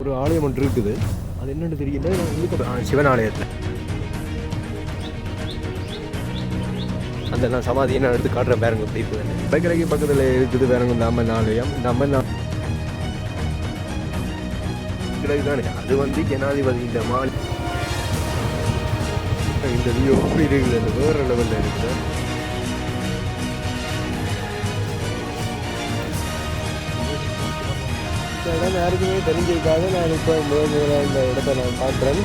ஒரு ஆலயம் ஒன்று இருக்குது. அது என்னென்னு தெரியல. சிவன் ஆலயத்தில் அந்த நான் சமாதியை நான் எடுத்து காட்டுறேன் பேரங்க எப்படி இருக்குது. பைக்கரைக்கு பக்கத்தில் இருக்குது பாருங்க இந்த அம்மன் ஆலயம். இந்த அம்மன் தானே அது வந்து ஜனாதிபதி இந்த மால் இந்த வியூ எப்படி இருக்குது? அந்த வேறு லெவலில் இருக்குது. இந்த இடம் யாருக்குமே தெரிஞ்சிருக்காது நான் இப்போ முழு இந்த இடத்த நான் பார்க்குறேன்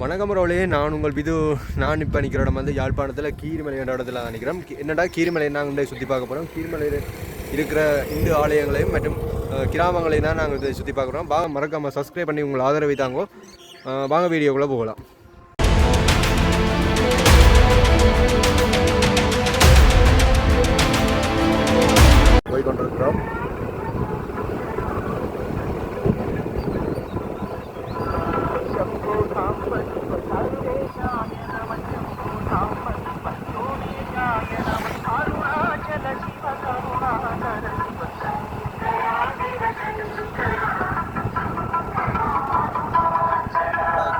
வணக்கம் ரோலே நான் உங்கள் விது நான் இப்போ நிற்கிற இடம் வந்து யாழ்ப்பாணத்தில் கீரிமலை என்ற இடத்துல தான் நிற்கிறேன் என்னடா கீரிமலை நாங்கள் சுற்றி பார்க்க போகிறோம் கீரிமலையில் இருக்கிற இந்து ஆலயங்களையும் மற்றும் கிராமங்களையும் தான் நாங்கள் இதை சுற்றி பார்க்குறோம் வாங்க மறக்காமல் சப்ஸ்கிரைப் பண்ணி உங்கள் ஆதரவை தாங்கோ. வாங்க வீடியோக்குள்ளே போகலாம். போய் கொண்டிருக்கிறோம்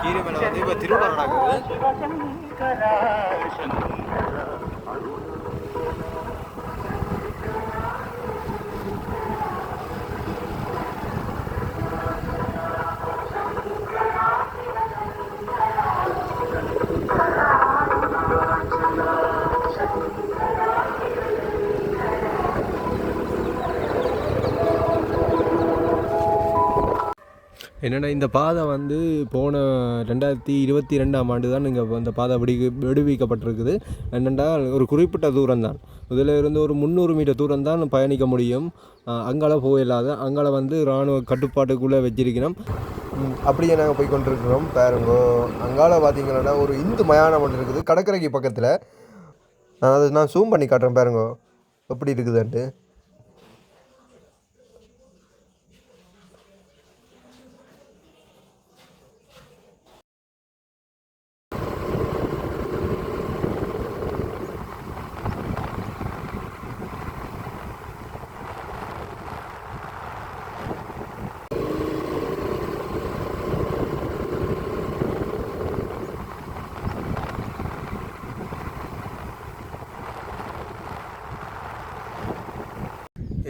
கீரிமலை வந்து இப்போ திருவிழா நடக்குது என்னென்னா இந்த பாதை வந்து போன ரெண்டாயிரத்தி இருபத்தி ரெண்டாம் ஆண்டு தான் இங்கே இந்த பாதை விடி விடுவிக்கப்பட்டிருக்குது. என்னென்னா ஒரு குறிப்பிட்ட தூரம் தான் இதில் இருந்து ஒரு முந்நூறு மீட்டர் தூரம் தான் பயணிக்க முடியும். அங்கெல்லாம் அங்கால போயிடாத அங்கால வந்து இராணுவ கட்டுப்பாட்டுக்குள்ளே வச்சிருக்கிறோம் அப்படியே நாங்கள் போய் கொண்டிருக்கிறோம். பாருங்கோ அங்கால பார்த்தீங்கன்னா ஒரு இந்து மயானம் ஒன்று இருக்குது. கடற்கரைக்கு பக்கத்தில். நான் அதை நான் ஜூம் பண்ணி காட்டுறேன் பாருங்கோ. எப்படி இருக்குதுன்ட்டு.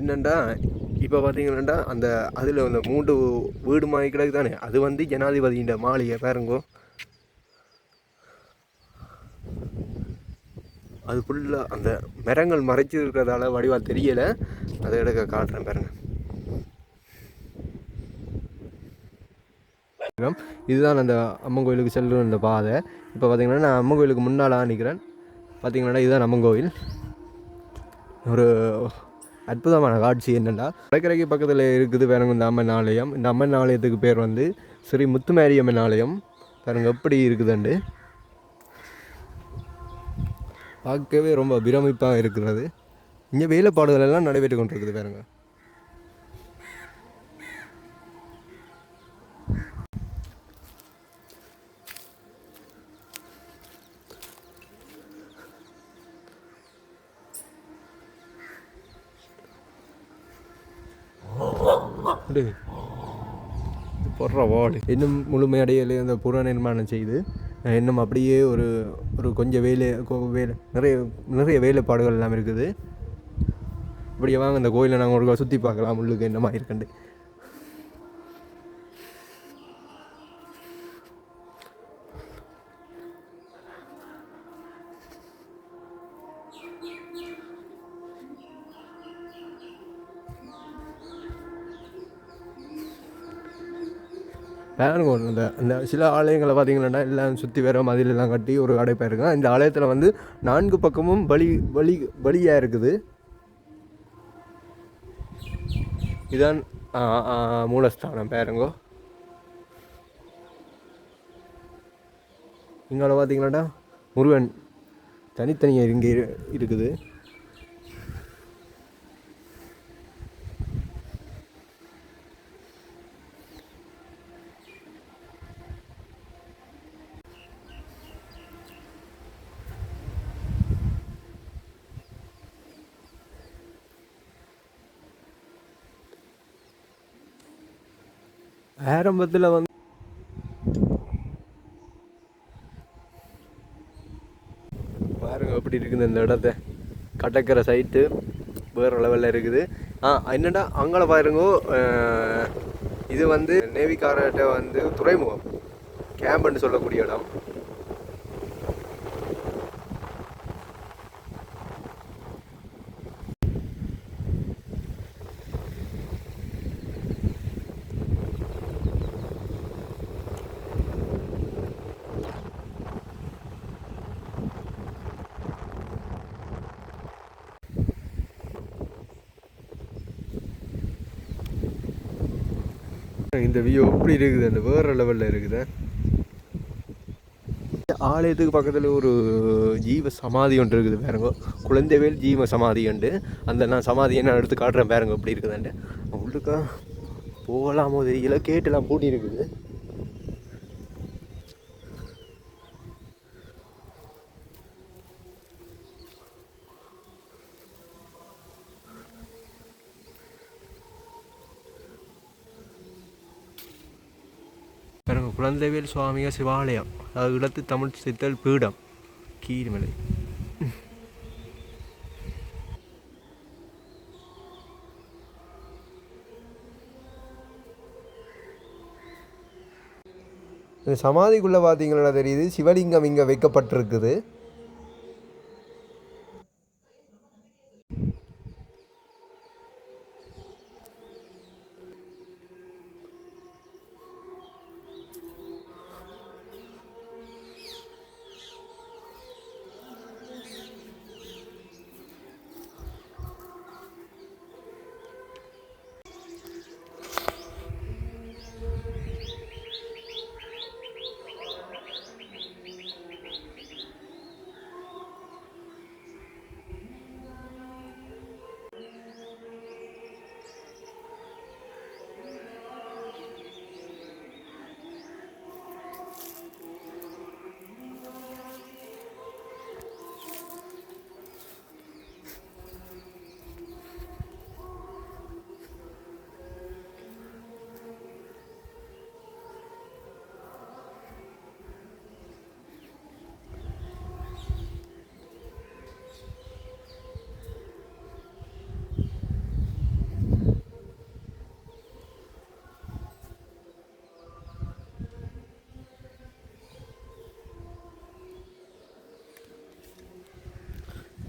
என்னண்டா இப்போ பார்த்தீங்கன்னா அந்த அதில் அந்த மூன்று வீடு மாதிரி கிடக்கு தானே அது வந்து ஜனாதிபதியின் மாளிகை பாருங்கோ அது ஃபுல்லாக அந்த மரங்கள் மறைச்சி இருக்கிறதால வடிவாக தெரியலை. அதை எடுக்க காட்டுறேன் பாருங்க. இதுதான் அந்த அம்மன் கோயிலுக்கு செல்லும் அந்த பாதை. இப்போ பார்த்தீங்கன்னா நான் அம்மன் கோயிலுக்கு முன்னால் நிற்கிறேன் பார்த்தீங்கன்னா இதுதான் அம்மன் கோயில். ஒரு அற்புதமான காட்சி என்னென்னா கடற்கரைக்கு பக்கத்தில் இருக்குது பாருங்க இந்த அம்மன் ஆலயம். இந்த அம்மன் ஆலயத்துக்கு பேர் வந்து ஸ்ரீ முத்துமாரி அம்மன் ஆலயம். பாருங்க எப்படி இருக்குதுண்டு. பார்க்கவே ரொம்ப பிரமிப்பாக இருக்கிறது. இங்கே வேலைப்பாடுகள் எல்லாம் நடைபெற்று கொண்டிருக்குது பாருங்க. போடுற வால் இன்னும் முழுமையடையிலே அந்த புற நிர்மாணம் செய்து. இன்னும் அப்படியே ஒரு ஒரு கொஞ்சம் வேலை வேலை நிறைய நிறைய வேலைப்பாடுகள் எல்லாம் இருக்குது. இப்படியே வாங்க அந்த கோயிலை நாங்கள் ஒரு சுற்றி பார்க்கலாம். உள்ளுக்கு என்னமாக மாதிரி இருக்குண்டு பாருங்க இந்த இந்த சில ஆலயங்களை பார்த்தீங்கன்னா எல்லாம் சுற்றி வேற மதிலெல்லாம் கட்டி ஒரு அடைப்பாக இருக்குங்க இந்த ஆலயத்தில் வந்து நான்கு பக்கமும் பலி பலி பலியாக இருக்குது. இதான் மூலஸ்தானம். பேருங்கோ. இங்கால பார்த்தீங்களாடா முருகன் தனித்தனியாக இங்கே இருக்குது. ஆரம்பத்தில் வந்து பாருங்க எப்படி இருக்குது இந்த இடத்த. கடற்கரை சைட்டு வேறு லெவலில் இருக்குது. ஆ என்னடா அங்கே பாருங்க இது வந்து நேவிக்காரர்கிட்ட வந்து துறைமுகம் கேம்புன்னு சொல்லக்கூடிய இடம். இந்த வியூ எப்படி இருக்குது? அந்த வேறு லெவலில் இருக்குது. ஆலயத்துக்கு பக்கத்தில் ஒரு ஜீவ சமாதி ஒன்று இருக்குது பாருங்க. குழந்தைவேல் ஜீவ சமாதி உண்டு அந்த நான் சமாதியை நான் எடுத்து காட்டுறேன் பாருங்க எப்படி இருக்குதுன்ட்டு. உள்ளுக்கா போகலாமோ தெரியல. கேட்டெல்லாம் பூட்டி இருக்குது பாருங்க குழந்தைவேல் சுவாமிய சிவாலயம் அதாவது இடத்து தமிழ் சித்தல் பீடம் கீழ்மலை இந்த சமாதிக்குள்ளே பார்த்தீங்கன்னா தெரியுது சிவலிங்கம் இங்கே வைக்கப்பட்டிருக்குது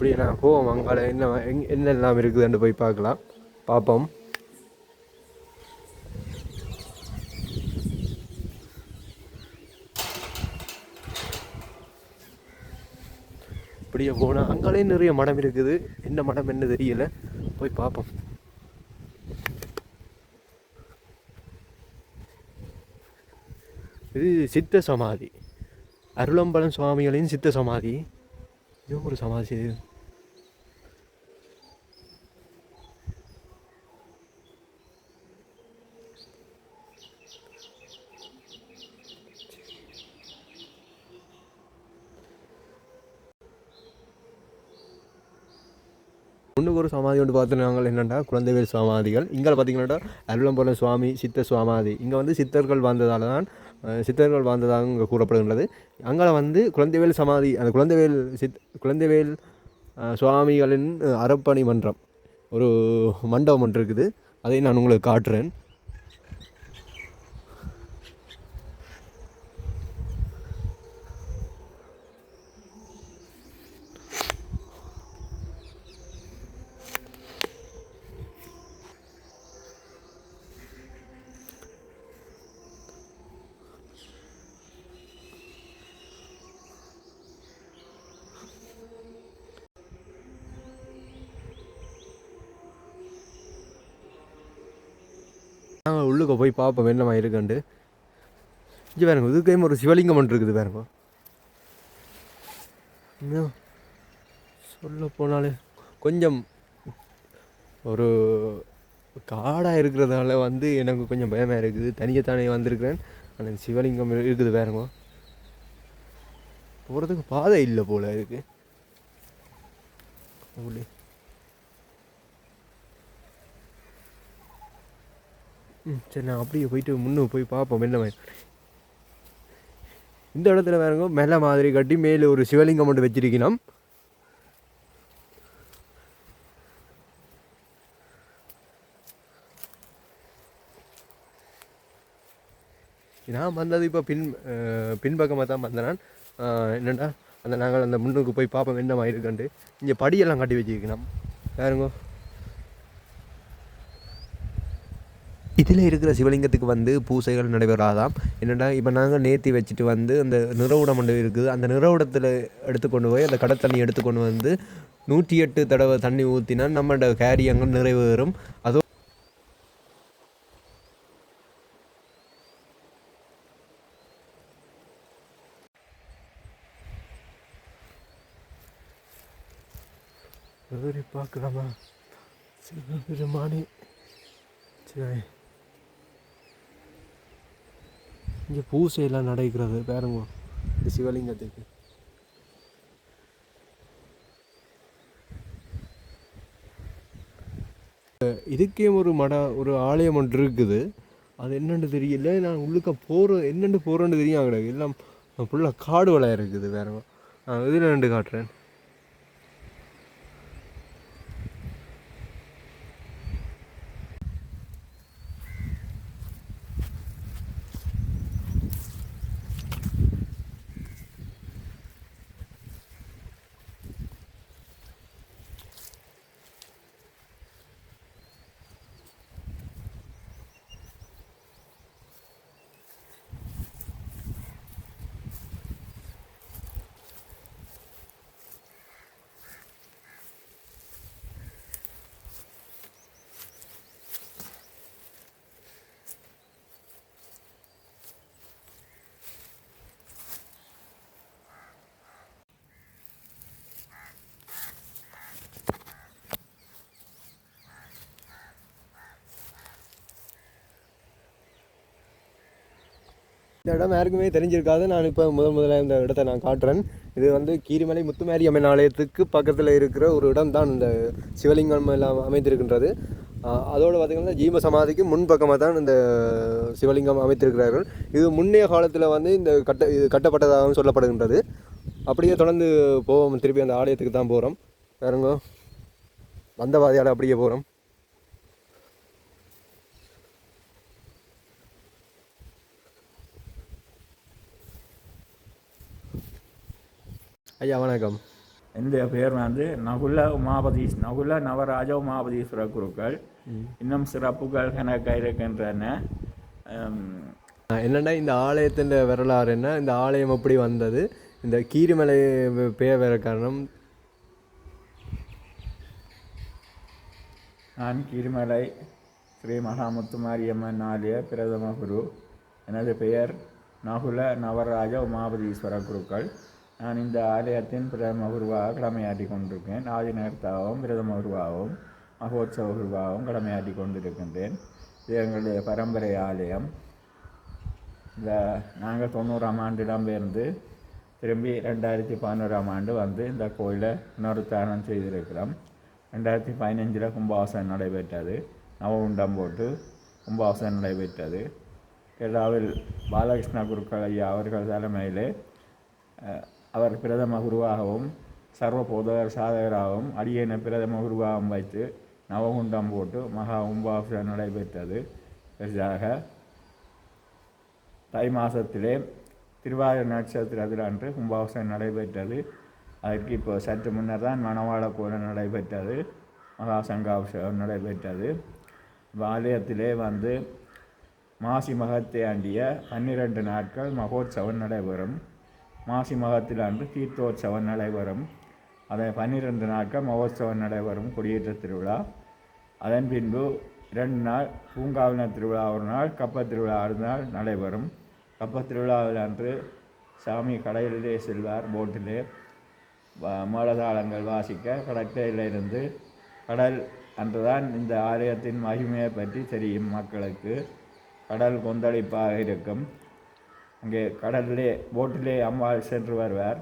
இப்படி நான் போவோம் அங்கால என்ன எங் என்னெல்லாம் இருக்குதுன்னு போய் பார்க்கலாம். பார்ப்போம். இப்படியே போனால் அங்காலே நிறைய மடம் இருக்குது. என்ன மடம் என்ன தெரியல. போய் பார்ப்போம். இது சித்த சமாதி. அருளம்பலம் சுவாமிகளின் சித்த சமாதி. இது ஒரு சமாதி. பொண்ணுக்கு ஒரு சமாதி ஒன்று பார்த்து நாங்கள் என்னென்னா குழந்தைவேல் சமாதிகள் இங்கே பார்த்தீங்கன்னா அருளம்பலம் சுவாமி சித்த சமாதி இங்கே வந்து சித்தர்கள் வாழ்ந்ததால் தான் சித்தர்கள் வாழ்ந்ததாக இங்கே கூறப்படுகின்றது. அங்கே வந்து குழந்தைவேல் சமாதி அந்த குழந்தைவேல் சித் குழந்தைவேல் சுவாமிகளின் அறப்பணி மன்றம். ஒரு மண்டபம் ஒன்று இருக்குது. அதை நான் உங்களுக்கு காட்டுறேன் நாங்கள் உள்ளுக்க போய் பார்ப்போம் என்னமா இருக்குன்ட்டு. இங்கே பாருங்க இதுக்கையும் ஒரு சிவலிங்கம் ஒன்று இருக்குது பாருங்க. சொல்ல போனாலே கொஞ்சம் ஒரு காடாக இருக்கிறதால வந்து எனக்கு கொஞ்சம் பயமாக இருக்குது. தனியாக தானே வந்திருக்கிறேன் ஆனால் சிவலிங்கம் இருக்குது பாருங்க. போகிறதுக்கு பாதை இல்லை போல இருக்குது ம் சரி நான் அப்படியே போயிட்டு முன்னே போய் பார்ப்போம் என்ன இந்த இடத்துல வேறங்க மேலே மாதிரி கட்டி மேலே ஒரு சிவலிங்கம் மட்டும் வச்சிருக்கணும். நான் வந்தது இப்போ பின் பின்பக்கமாக தான் வந்தேன். என்னென்னா என்னடா அந்த நாங்கள் அந்த முன்னுக்கு போய் பார்ப்போம் என்ன இருக்குன்ட்டு. இங்கே படியெல்லாம் கட்டி வச்சிருக்கணும். பாருங்க. இதில் இருக்கிற சிவலிங்கத்துக்கு வந்து பூசைகள் நடைபெறாதாம். என்னென்னா இப்போ நாங்கள் நேர்த்தி வச்சுட்டு வந்து அந்த நிறவுடம் ஒன்று இருக்குது. அந்த நிறவுடத்தில் எடுத்துக்கொண்டு போய் அந்த கடல் தண்ணி எடுத்துக்கொண்டு வந்து நூற்றி எட்டு தடவை தண்ணி ஊற்றினா நம்மளோட கேரியங்கள் நிறைவேறும். அதோ பார்க்கலாமா? சிவபெருமானே சரி இங்கே பூசையெல்லாம் நடக்கிறது பாருங்க. இந்த சிவலிங்கத்துக்கு. இதுக்கே ஒரு மட ஒரு ஆலயம் ஒன்று இருக்குது. அது என்னென்னு தெரியல. நான் உள்ளுக்க போகிற என்னென்னு போகிறோன்னு தெரியும். கிடையாது எல்லாம் ஃபுல்லாக காடு வளையம் இருக்குது வேற இதில் ரெண்டு காட்டுறேன். இந்த இடம் யாருக்குமே தெரிஞ்சிருக்காது. நான் இப்போ முதல் முதல்ல இந்த இடத்த நான் காட்டுறேன். இது வந்து கீரிமலை முத்துமாரி அம்மன் ஆலயத்துக்கு பக்கத்தில் இருக்கிற ஒரு இடம் தான் இந்த சிவலிங்கம் எல்லாம் அமைந்திருக்கின்றது. அதோடு பார்த்திங்கன்னா ஜீவ சமாதிக்கு முன்பக்கமாக தான் இந்த சிவலிங்கம் அமைத்திருக்கிறார்கள். இது முன்னைய காலத்தில் வந்து இந்த கட்ட இது கட்டப்பட்டதாகவும் சொல்லப்படுகின்றது. அப்படியே தொடர்ந்து போவோம். திருப்பி அந்த ஆலயத்துக்கு தான் போகிறோம் வேறுங்க? வந்த பாதையால் அப்படியே போகிறோம் ஐயா வணக்கம். என்னுடைய பெயர் வந்து நகுல உமாபதி நகுல நவராஜ உமாபதீஸ்வர குருக்கள். இன்னும் சிறப்புகள் கணக்க இருக்கின்றன என்னென்னா இந்த ஆலயத்தின் வரலாறு என்ன? இந்த ஆலயம் எப்படி வந்தது? இந்த கீரிமலை பெயர் வர காரணம். நான் கீரிமலை ஸ்ரீ மகாமுத்துமாரியம்மன் ஆலய பிரதம குரு. எனது பெயர் நகுல நவராஜ உமாபதீஸ்வர குருக்கள். நான் இந்த ஆலயத்தின் பிரதம குருவாக கடமையாற்றி கொண்டிருக்கேன் ஆதிநகர்த்தாகவும் பிரதம குருவாகவும் மகோத்சவ குருவாகவும் கடமையாற்றி கொண்டிருக்கின்றேன் இது எங்களுடைய பரம்பரை ஆலயம். இந்த நாங்கள் தொண்ணூறாம் ஆண்டு திரும்பி ரெண்டாயிரத்தி பதினோராம் ஆண்டு வந்து இந்த கோயிலை புனருத்தாரணம் செய்திருக்கிறோம். ரெண்டாயிரத்தி பதினஞ்சில் கும்பாசனம் நடைபெற்றது. நவகுண்டம் போட்டு கும்பாசனம் நடைபெற்றது. கேரளாவில் பாலகிருஷ்ண குருக்கள் ஐயா அவர்கள் தலைமையிலே அவர் பிரதம குருவாகவும் சர்வபோதகர் சாதகராகவும் அடியேன பிரதம குருவாகவும் வைத்து நவகுண்டம் போட்டு மகா கும்பாபிஷேகம் நடைபெற்றது. பெரிதாக தை மாதத்திலே திருவாரூர் நட்சத்திரத்தில் அன்று கும்பாபிஷேகம் நடைபெற்றது. அதற்கு இப்போ சற்று முன்னர் தான் மணவாள கோலம் நடைபெற்றது. மகா சங்காபிஷேகம் நடைபெற்றது. ஆலயத்திலே வந்து மாசி மகத்தை ஆண்டிய பன்னிரண்டு நாட்கள் மகோத்சவம் நடைபெறும். மாசி மகத்தில் அன்று தீர்த்தோற்சவம் நடைபெறும். அதை பன்னிரண்டு நாட்கள் மகோத்சவம் நடைபெறும் குடியேற்ற திருவிழா. அதன் பின்பு இரண்டு நாள் பூங்காவின திருவிழா ஒரு நாள் கப்பத் திருவிழா ஒரு நாள் நடைபெறும். கப்பத் திருவிழாவில் அன்று சாமி கடலிலே செல்வார் போட்டிலே வ- மேளதாளங்கள் வாசிக்க கடற்கரையிலிருந்து கடல் அன்றுதான் இந்த ஆலயத்தின் மகிமையை பற்றி தெரியும் மக்களுக்கு. கடல் கொந்தளிப்பாக இருக்கும். அங்கே கடலிலே போட்டிலே அம்மாள் சென்று வருவார்.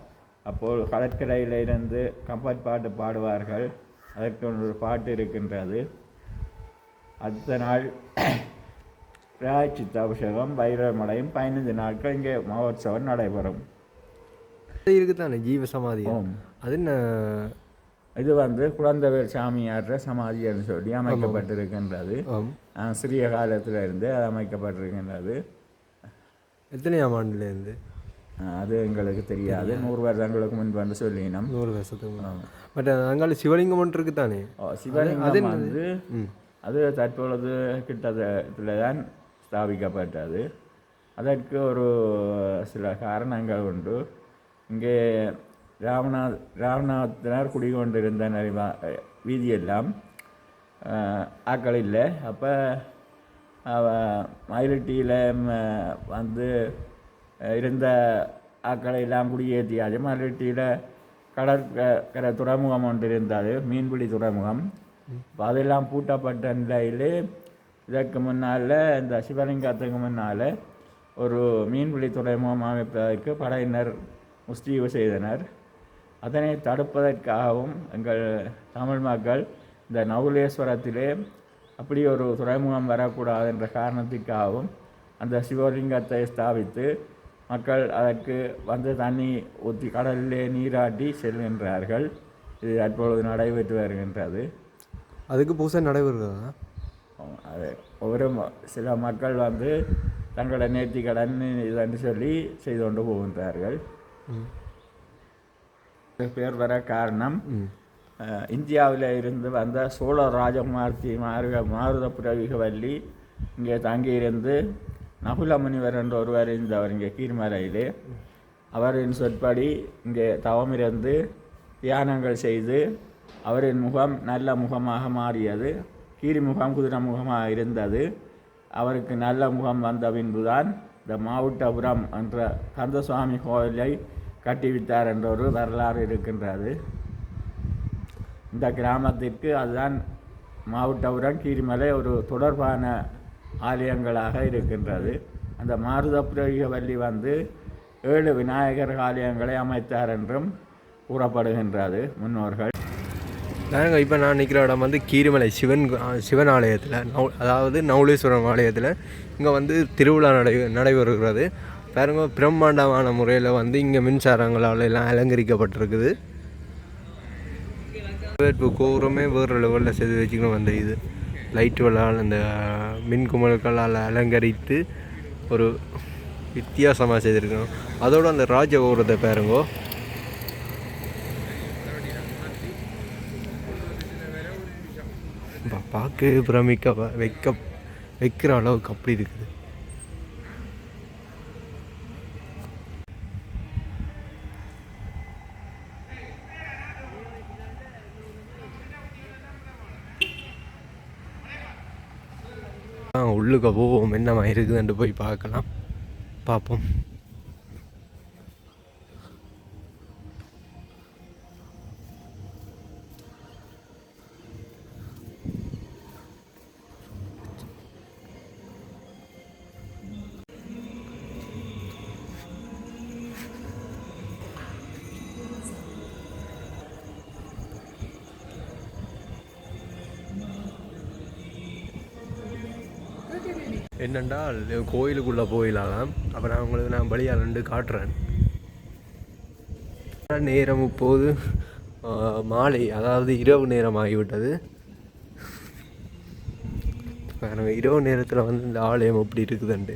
அப்போது கடற்கரையிலிருந்து கம்பட் பாட்டு பாடுவார்கள். அதற்கு ஒரு பாட்டு இருக்கின்றது. அடுத்த நாள் பிராய்ச்சித்த அபிஷேகம் வைரமலையும் பதினைந்து நாட்கள் இங்கே மகோத்சவம் நடைபெறும். இருக்குதானே? ஜீவ சமாதி. அது என்ன? இது வந்து குழந்தைவேல் சாமியார்ற சமாதின்னு சொல்லி அமைக்கப்பட்டிருக்கின்றது. சிறிய காலத்தில் இருந்து அது அமைக்கப்பட்டிருக்கின்றது. எத்தனையாம் ஆண்டுலேருந்து? அது எங்களுக்கு தெரியாது. நூறு வருடங்களுக்கு முன்பு வந்து சொல்லினோம். நூறு வருஷத்துக்கு பட் அங்கால சிவலிங்கம் ஒன்று இருக்குதானே? ஓ, சிவலிங்கம் வந்து அது தற்பொழுது கிட்டத்தில் தான் ஸ்தாபிக்கப்பட்டது. அதற்கு ஒரு சில காரணங்கள் உண்டு. இங்கே ராமநாத் ராமநாதத்தினர் குடிகொண்டிருந்த வீதியெல்லாம் ஆக்கள் இல்லை அப்போ மயிலட்டியில் வந்து இருந்த ஆக்களை எல்லாம் குடியேற்றியாச்சு மயிலட்டியில் கடற்கரை துறைமுகம் ஒன்று இருந்தது மீன்பிடி துறைமுகம். அதெல்லாம் பூட்டப்பட்ட நிலையிலே இதற்கு முன்னால் இந்த சிவலிங்கத்துக்கு முன்னால் ஒரு மீன்பிடி துறைமுகம் அமைப்பதற்கு படையினர் முஸ்தீவு செய்தனர். அதனை தடுப்பதற்காகவும் எங்கள் தமிழ் மக்கள் இந்த நவுலேஸ்வரத்திலே அப்படி ஒரு துறைமுகம் வரக்கூடாது என்ற காரணத்திற்காகவும் அந்த சிவலிங்கத்தை ஸ்தாபித்து மக்கள் அதற்கு வந்து தண்ணி ஊற்றி கடலிலே நீராட்டி செல்கின்றார்கள். இது தற்பொழுது நடைபெற்று வருகின்றது. அதுக்கு புதுசாக நடைபெறுதா அது ஒவ்வொரு சில மக்கள் வந்து தங்களோட நேர்த்தி கடன் இதன்னு சொல்லி செய்து கொண்டு போகின்றார்கள். பேர் வர காரணம் இந்தியாவில் இருந்து வந்த சோழ ராஜகுமார்த்தி மாருக மாருத புரவிகவல்லி இங்கே தங்கியிருந்து நகுல முனிவர் என்ற ஒருவர் இருந்தவர் இங்கே கீழ்மலையிலே அவரின் சொற்படி இங்கே தவமிருந்து தியானங்கள் செய்து அவரின் முகம் நல்ல முகமாக மாறியது. கீரி முகம் குதிரை முகமாக இருந்தது. அவருக்கு நல்ல முகம் வந்த பின்புதான் இந்த மாவுட்டபுரம் என்ற கந்தசுவாமி கோவிலை கட்டிவிட்டார் என்ற ஒரு வரலாறு இருக்கின்றது. இந்த கிராமத்திற்கு அதுதான் மாவட்டபுரம் கீரிமலை ஒரு தொடர்பான ஆலயங்களாக இருக்கின்றது. அந்த மாருதப்புரவிகவல்லி வந்து ஏழு விநாயகர் ஆலயங்களை அமைத்தார் என்றும் கூறப்படுகின்றது முன்னோர்கள். நாங்கள் இப்போ நான் நிற்கிற இடம் வந்து கீரிமலை சிவன் சிவன் ஆலயத்தில் நவு அதாவது நவுலேஸ்வரம் ஆலயத்தில் இங்கே வந்து திருவிழா நடை நடைபெறுகிறது. பாருங்க பிரம்மாண்டமான முறையில் வந்து இங்கே மின்சாரங்களால் எல்லாம் அலங்கரிக்கப்பட்டிருக்குது. வரவேற்பு கோபுரமே வேறு லெவலில் செய்து வச்சுக்கணும் அந்த இது லைட்டுகளால் இந்த மின்குமல்களால் அலங்கரித்து ஒரு வித்தியாசமாக செய்திருக்கணும். அதோடு அந்த ராஜகோபுரத்தை பாருங்கோ. பார்க்க பிரமிக்க வைக்க வைக்கிற அளவுக்கு அப்படி இருக்குது. உள்ளுக்க போவோம். என்னமா இருக்குதுன்ட்டு போய் பார்க்கலாம். பார்ப்போம். என்னென்றால் கோயிலுக்குள்ளே போயிடலாம். அப்போ நான் உங்களுக்கு நான் வழியாக ரெண்டு காட்டுறேன். நேரம் இப்போது மாலை அதாவது இரவு நேரம் ஆகிவிட்டது பாருங்க இரவு நேரத்தில் வந்து இந்த ஆலயம் எப்படி இருக்குதுண்டு